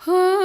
Huh?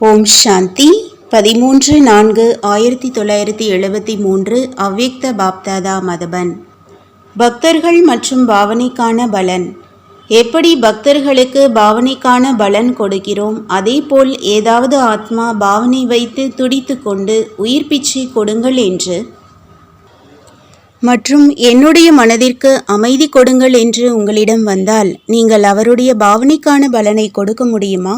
ஓம் சாந்தி. பதிமூன்று நான்கு ஆயிரத்தி தொள்ளாயிரத்தி எழுபத்தி மூன்று அவ்யக்த பாப்தாதா மதபன். பக்தர்கள் மற்றும் பாவனைக்கான பலன். எப்படி பக்தர்களுக்கு பாவனைக்கான பலன் கொடுக்கிறோம்? அதேபோல் ஏதாவது ஆத்மா பாவனை வைத்து துடித்து கொண்டு உயிர் பிச்சை கொடுங்கள் என்று. மற்றும் என்னுடைய மனதிற்கு அமைதி கொடுங்கள் என்று உங்களிடம் வந்தால் நீங்கள் அவருடைய பாவனைக்கான பலனை கொடுக்க முடியுமா?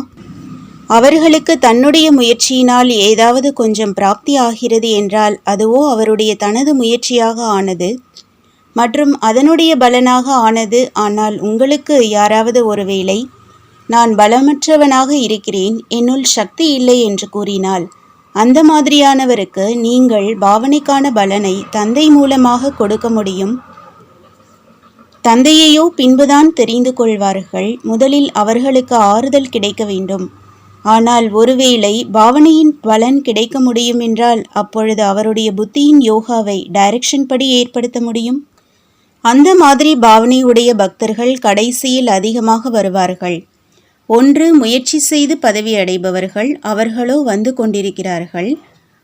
அவர்களுக்கு தன்னுடைய முயற்சியினால் ஏதாவது கொஞ்சம் பிராப்தி ஆகிறது என்றால் அதுவோ அவருடைய தனது முயற்சியாக ஆனது மற்றும் அதனுடைய பலனாக ஆனது. ஆனால் உங்களுக்கு யாராவது ஒருவேளை நான் பலமற்றவனாக இருக்கிறேன் என்னுள் சக்தி இல்லை என்று கூறினால் அந்த மாதிரியானவருக்கு நீங்கள் பாவனைக்கான பலனை தந்தை மூலமாக கொடுக்க முடியும். தந்தையையோ பின்புதான் தெரிந்து கொள்வார்கள். முதலில் அவர்களுக்கு ஆறுதல் கிடைக்க வேண்டும். ஆனால் ஒருவேளை பாவனையின் பலன் கிடைக்க முடியும் என்றால் அப்பொழுது அவருடைய புத்தியின் யோகாவை டைரக்ஷன் படி ஏற்படுத்த முடியும். அந்த மாதிரி பாவனையுடைய பக்தர்கள் கடைசியில் அதிகமாக வருவார்கள். ஒன்று முயற்சி செய்து பதவி அடைபவர்கள் அவர்களோ வந்து கொண்டிருக்கிறார்கள்.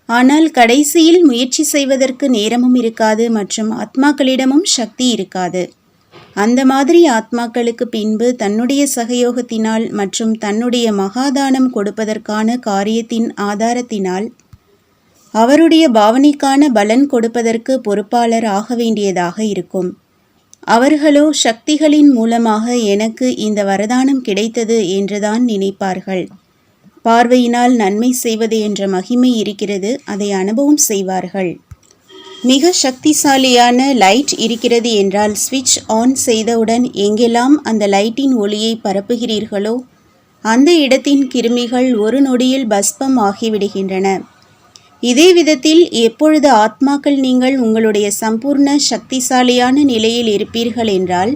ஆனால் கடைசியில் முயற்சி செய்வதற்கு நேரமும் இருக்காது மற்றும் ஆத்மாக்களிடமும் சக்தி இருக்காது. அந்த மாதிரி ஆத்மாக்களுக்கு பின்பு தன்னுடைய சகயோகத்தினால் மற்றும் தன்னுடைய மகாதானம் கொடுப்பதற்கான காரியத்தின் ஆதாரத்தினால் அவருடைய பாவனைக்கான பலன் கொடுப்பதற்கு பொறுப்பாளர் ஆக வேண்டியதாக இருக்கும். அவர்களோ சக்திகளின் மூலமாக எனக்கு இந்த வரதானம் கிடைத்தது என்றுதான் நினைப்பார்கள். பார்வையினால் நன்மை செய்வது என்ற மகிமை இருக்கிறது அதை அனுபவம் செய்வார்கள். மிக சக்திசாலியான லைட் இருக்கிறது என்றால் ஸ்விட்ச் ஆன் செய்தவுடன் எங்கெல்லாம் அந்த லைட்டின் ஒளியை பரப்புகிறீர்களோ அந்த இடத்தின் கிருமிகள் ஒரு நொடியில் பஸ்பம் ஆகிவிடுகின்றன. இதே விதத்தில் எப்பொழுது ஆத்மாக்கள் நீங்கள் உங்களுடைய சம்பூர்ண சக்திசாலியான நிலையில் இருப்பீர்கள் என்றால்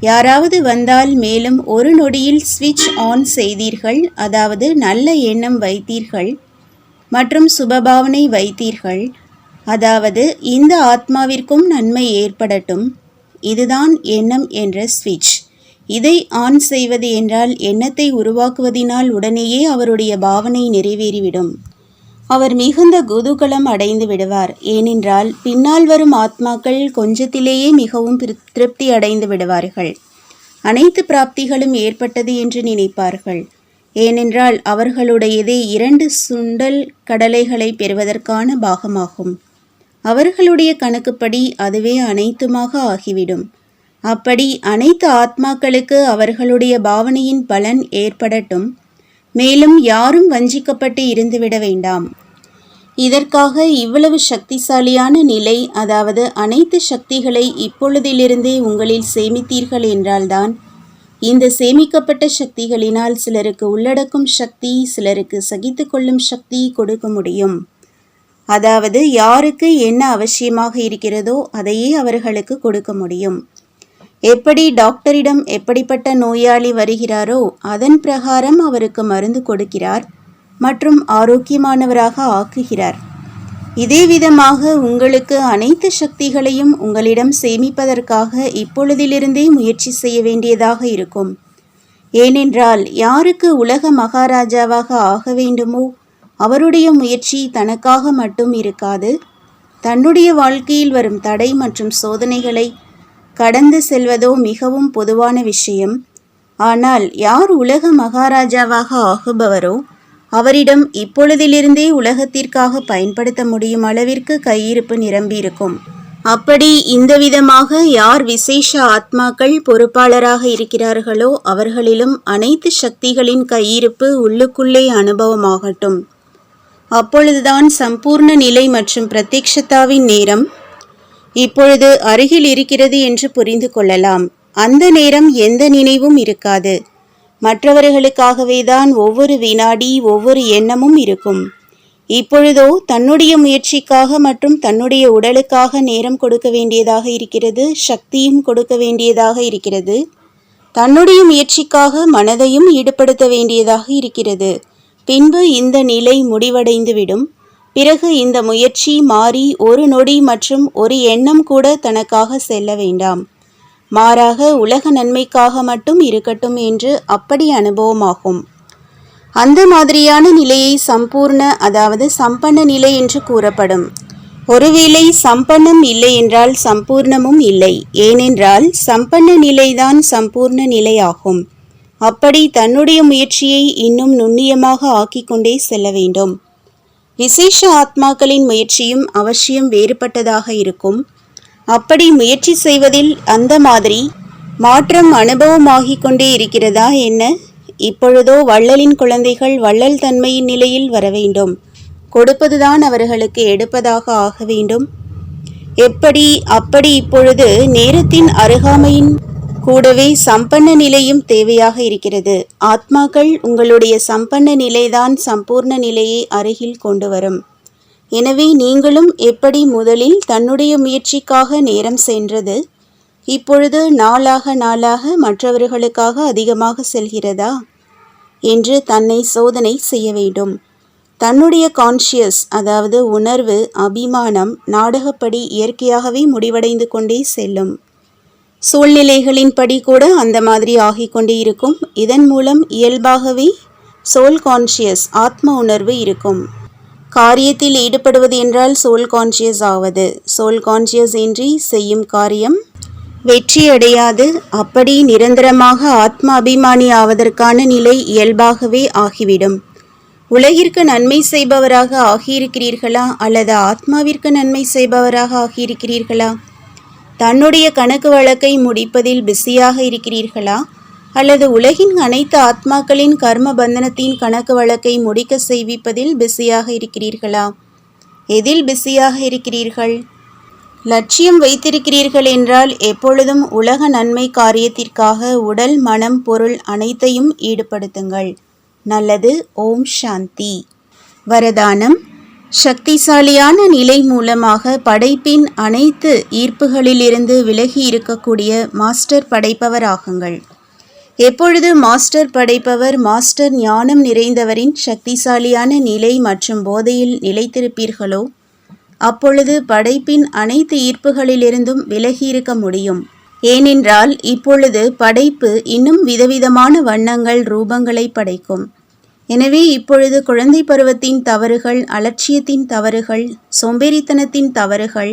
யாராவது வந்தால் மேலும் ஒரு நொடியில் ஸ்விட்ச் ஆன் செய்தீர்கள் அதாவது நல்ல எண்ணம் வைத்தீர்கள் மற்றும் சுபபாவனை வைத்தீர்கள் அதாவது இந்த ஆத்மாவிற்கும் நன்மை ஏற்படட்டும். இதுதான் எண்ணம் என்ற ஸ்விட்ச். இதை ஆன் செய்வது என்றால் எண்ணத்தை உருவாக்குவதினால் உடனேயே அவருடைய பாவனை நிறைவேறிவிடும். அவர் மிகுந்த குதூகலம் அடைந்து விடுவார். ஏனென்றால் பின்னால் வரும் ஆத்மாக்கள் கொஞ்சத்திலேயே மிகவும் திரு- திருப்தி அடைந்து விடுவார்கள். அனைத்து பிராப்திகளும் ஏற்பட்டது என்று நினைப்பார்கள். ஏனென்றால் அவர்களுடையதே இரண்டு சுண்டல் கடலைகளை பெறுவதற்கான பாகமாகும். அவர்களுடைய கணக்குப்படி அதுவே அனைத்துமாக ஆகிவிடும். அப்படி அனைத்து ஆத்மாக்களுக்கு அவர்களுடைய பாவனையின் பலன் ஏற்படட்டும். மேலும் யாரும் வஞ்சிக்கப்பட்டு இருந்துவிட வேண்டாம். இதற்காக இவ்வளவு சக்திசாலியான நிலை அதாவது அனைத்து சக்திகளை இப்பொழுதிலிருந்தே உங்களில் சேமித்தீர்கள் என்றால்தான் இந்த சேமிக்கப்பட்ட சக்திகளினால் சிலருக்கு உள்ளடக்கும் சக்தி சிலருக்கு சகித்து கொள்ளும் சக்தி கொடுக்க முடியும். அதாவது யாருக்கு என்ன அவசியமாக இருக்கிறதோ அதையே அவர்களுக்கு கொடுக்க முடியும். எப்படி டாக்டரிடம் எப்படிப்பட்ட நோயாளி வருகிறாரோ அதன் பிரகாரம் அவருக்கு மருந்து கொடுக்கிறார் மற்றும் ஆரோக்கியமானவராக ஆக்குகிறார். இதே விதமாக உங்களுக்கு அனைத்து சக்திகளையும் உங்களிடம் சேமிப்பதற்காக இப்பொழுதிலிருந்தே முயற்சி செய்ய வேண்டியதாக இருக்கும். ஏனென்றால் யாருக்கு உலக மகாராஜாவாக ஆக வேண்டுமோ அவருடைய முயற்சி தனக்காக மட்டும் இருக்காது. தன்னுடைய வாழ்க்கையில் வரும் தடை மற்றும் சோதனைகளை கடந்து செல்வதோ மிகவும் பொதுவான விஷயம். ஆனால் யார் உலக மகாராஜாவாக ஆகுபவரோ அவரிடம் இப்பொழுதிலிருந்தே உலகத்திற்காக பயன்படுத்த முடியும் அளவிற்கு கையிருப்பு நிரம்பியிருக்கும். அப்படி இந்த விதமாக யார் விசேஷ ஆத்மாக்கள் பொறுப்பாளராக இருக்கிறார்களோ அவர்களிலும் அனைத்து சக்திகளின் கையிருப்பு உள்ளுக்குள்ளே அனுபவமாகட்டும். அப்பொழுதுதான் சம்பூர்ண நிலை மற்றும் பிரத்யக்ஷதாவின் நேரம் இப்பொழுது அருகில் இருக்கிறது என்று புரிந்து கொள்ளலாம். அந்த நேரம் எந்த நினைவும் இருக்காது. மற்றவர்களுக்காகவே தான் ஒவ்வொரு வினாடி ஒவ்வொரு எண்ணமும் இருக்கும். இப்பொழுதோ தன்னுடைய முயற்சிக்காக மற்றும் தன்னுடைய உடலுக்காக நேரம் கொடுக்க வேண்டியதாக இருக்கிறது சக்தியும் கொடுக்க வேண்டியதாக இருக்கிறது தன்னுடைய முயற்சிக்காக மனதையும் ஈடுபடுத்த வேண்டியதாக இருக்கிறது. பின்பு இந்த நிலை முடிவடைந்துவிடும். பிறகு இந்த முயற்சி மாறி ஒரு நொடி மற்றும் ஒரு எண்ணம் கூட தனக்காக செல்ல வேண்டாம். மாறாக உலக நன்மைக்காக மட்டும் இருக்கட்டும் என்று அப்படி அனுபவமாகும். அந்த மாதிரியான நிலையை சம்பூர்ண அதாவது சம்பன்ன நிலை என்று கூறப்படும். ஒருவேளை சம்பன்னம் இல்லை என்றால் சம்பூர்ணமும் இல்லை. ஏனென்றால் சம்பன்ன நிலைதான் சம்பூர்ண நிலையாகும். அப்படி தன்னுடைய முயற்சியை இன்னும் நுண்ணியமாக ஆக்கிக்கொண்டே செல்ல வேண்டும். விசேஷ ஆத்மாக்களின் முயற்சியும் அவசியம் வேறுபட்டதாக இருக்கும். அப்படி முயற்சி செய்வதில் அந்த மாதிரி மாற்றம் அனுபவமாகிக் கொண்டே இருக்கிறதா என்ன? இப்பொழுதோ வள்ளலின் குழந்தைகள் வள்ளல் தன்மையின் நிலையில் வர வேண்டும். கொடுப்பதுதான் அவர்களுக்கு எடுப்பதாக ஆக வேண்டும். எப்படி அப்படி இப்பொழுது நேரத்தின் அருகாமையின் கூடவே சம்பன்ன நிலையும் தேவையாக இருக்கிறது. ஆத்மாக்கள் உங்களுடைய சம்பன்ன நிலைதான் சம்பூர்ண நிலையை அருகில் கொண்டு வரும். எனவே நீங்களும் எப்படி முதலில் தன்னுடைய முயற்சிக்காக நேரம் சென்றது? இப்பொழுது நாளாக நாளாக மற்றவர்களுக்காக அதிகமாக செல்கிறதா? என்று தன்னை சோதனை செய்ய வேண்டும். தன்னுடைய கான்ஷியஸ் அதாவது உணர்வு அபிமானம் நாடகப்படி இயற்கையாகவே முடிவடைந்து கொண்டே செல்லும். சூழ்நிலைகளின்படி கூட அந்த மாதிரி ஆகிக் கொண்டே இருக்கும். இதன் மூலம் இயல்பாகவே சோல் கான்ஷியஸ் ஆத்ம உணர்வு இருக்கும். காரியத்தில் ஈடுபடுவது என்றால் சோல் கான்ஷியஸ் ஆவது. சோல் கான்ஷியஸ் இன்றி செய்யும் காரியம் வெற்றி அடையாது. அப்படி நிரந்தரமாக ஆத்ம அபிமானி ஆவதற்கான நிலை இயல்பாகவே ஆகிவிடும். உலகிற்கு நன்மை செய்பவராக ஆகியிருக்கிறீர்களா? அல்லது ஆத்மாவிற்கு நன்மை செய்பவராக ஆகியிருக்கிறீர்களா? தன்னுடைய கணக்கு வழக்கை முடிப்பதில் பிஸியாக இருக்கிறீர்களா? அல்லது உலகின் அனைத்து ஆத்மாக்களின் கர்ம பந்தனத்தின் கணக்கு வழக்கை முடிக்க செய்விப்பதில் பிஸியாக இருக்கிறீர்களா? எதில் பிஸியாக இருக்கிறீர்கள்? லட்சியம் வைத்திருக்கிறீர்கள் என்றால் எப்பொழுதும் உலக நன்மை காரியத்திற்காக உடல் மனம் பொருள் அனைத்தையும் ஈடுபடுத்துங்கள். நல்லது. ஓம் சாந்தி. வரதானம். சக்திசாலியான நிலை மூலமாக படைப்பின் அனைத்து ஈர்ப்புகளிலிருந்து விலகி இருக்கக்கூடிய மாஸ்டர் படைப்பவராகுங்கள். எப்பொழுது மாஸ்டர் படைப்பவர் மாஸ்டர் ஞானம் நிறைந்தவரின் சக்திசாலியான நிலை மற்றும் போதையில் நிலைத்திருப்பீர்களோ அப்பொழுது படைப்பின் அனைத்து ஈர்ப்புகளிலிருந்தும் விலகியிருக்க முடியும். ஏனென்றால் இப்பொழுது படைப்பு இன்னும் விதவிதமான வண்ணங்கள் ரூபங்களை படைக்கும். எனவே இப்பொழுது குழந்தை பருவத்தின் தவறுகள் அலட்சியத்தின் தவறுகள் சோம்பேறித்தனத்தின் தவறுகள்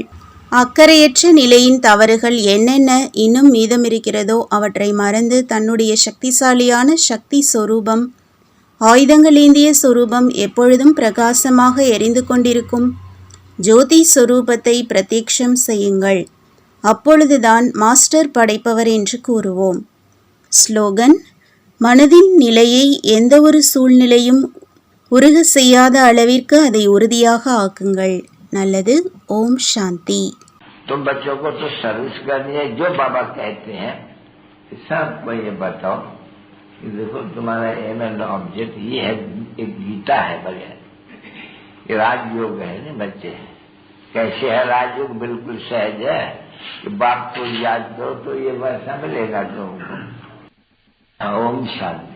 அக்கறையற்ற நிலையின் தவறுகள் என்னென்ன இன்னும் மீதமிருக்கிறதோ அவற்றை மறந்து தன்னுடைய சக்திசாலியான சக்தி சொரூபம் ஆயுதங்களேந்திய சொரூபம் எப்பொழுதும் பிரகாசமாக எரிந்து கொண்டிருக்கும் ஜோதி சொரூபத்தை பிரத்யக்ஷம் செய்யுங்கள். அப்பொழுதுதான் மாஸ்டர் படைப்பவர் என்று கூறுவோம். ஸ்லோகன் மனதின் நிலையை எந்த ஒரு சூழ்நிலையும் உருக செய்யாத அளவிற்கு அதை உறுதியாக ஆக்குங்கள் நல்லது ஓம் சாந்தி तुम बच्चों को तो सर्विस करनी है जो बाबा कहते हैं कि सबको ये बताओ कि देखो तुम्हारा एम एंड ऑब्जेक्ट ये है एक गीता है बढ़िया ये राजयोग है ना बच्चे कैसे है राजयोग बिल्कुल सहज है कि बाप को याद करो तो ये वैसा मिलेगा तुमको ओम शांति